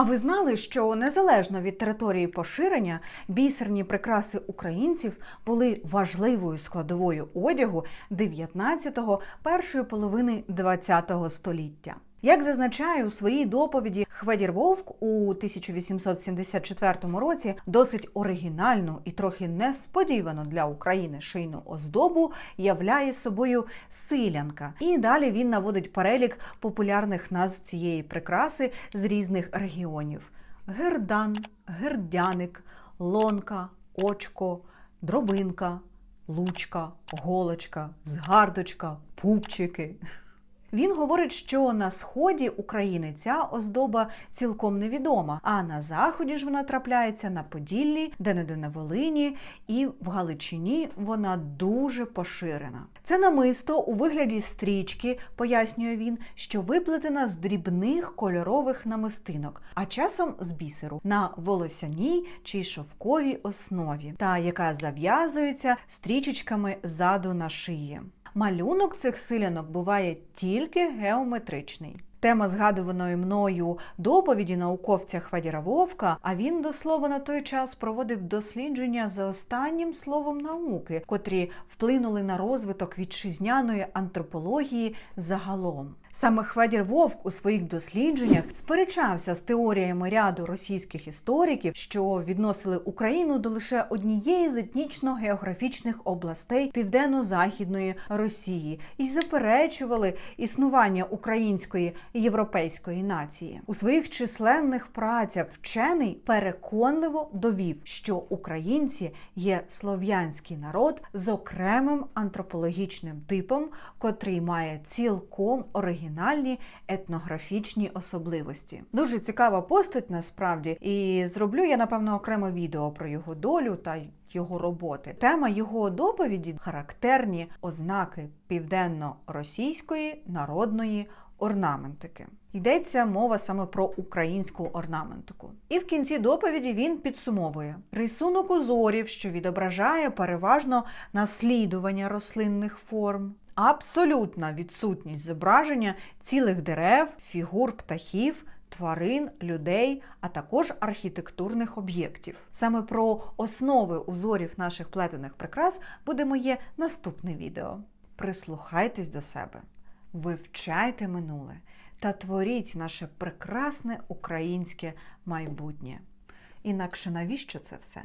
А ви знали, що незалежно від території поширення, бісерні прикраси українців були важливою складовою одягу 19-го, першої половини 20-го століття? Як зазначає у своїй доповіді Хведір Вовк у 1874 році досить оригінальну і трохи несподівану для України шийну оздобу являє собою силянка. І далі він наводить перелік популярних назв цієї прикраси з різних регіонів: гердан, гердяник, лонка, очко, дробинка, лучка, голочка, згардочка, пупчики. Він говорить, що на сході України ця оздоба цілком невідома, а на заході ж вона трапляється на Поділлі, де не де на Волині, і в Галичині вона дуже поширена. Це намисто у вигляді стрічки, пояснює він, що виплетена з дрібних кольорових намистинок, а часом з бісеру на волосяній чи шовковій основі, та яка зав'язується стрічечками ззаду на шиї. Малюнок цих силянок буває тільки геометричний. Тема згадуваної мною доповіді науковця Хвадіра Вовка, а він до слова на той час проводив дослідження за останнім словом науки, котрі вплинули на розвиток вітчизняної антропології загалом. Саме Хвадір Вовк у своїх дослідженнях сперечався з теоріями ряду російських істориків, що відносили Україну до лише однієї з етнічно-географічних областей південно-західної Росії і заперечували існування української європейської нації. У своїх численних працях вчений переконливо довів, що українці є слов'янський народ з окремим антропологічним типом, котрий має цілком оригінальні етнографічні особливості. Дуже цікава постать насправді, і зроблю я напевно окреме відео про його долю та його роботи. Тема його доповіді характерні ознаки південно-російської народної орнаментики. Йдеться мова саме про українську орнаментику. І в кінці доповіді він підсумовує рисунок узорів, що відображає переважно наслідування рослинних форм, абсолютна відсутність зображення цілих дерев, фігур птахів. Тварин, людей, а також архітектурних об'єктів. Саме про основи узорів наших плетених прикрас буде моє наступне відео. Прислухайтесь до себе, вивчайте минуле та творіть наше прекрасне українське майбутнє. Інакше навіщо це все?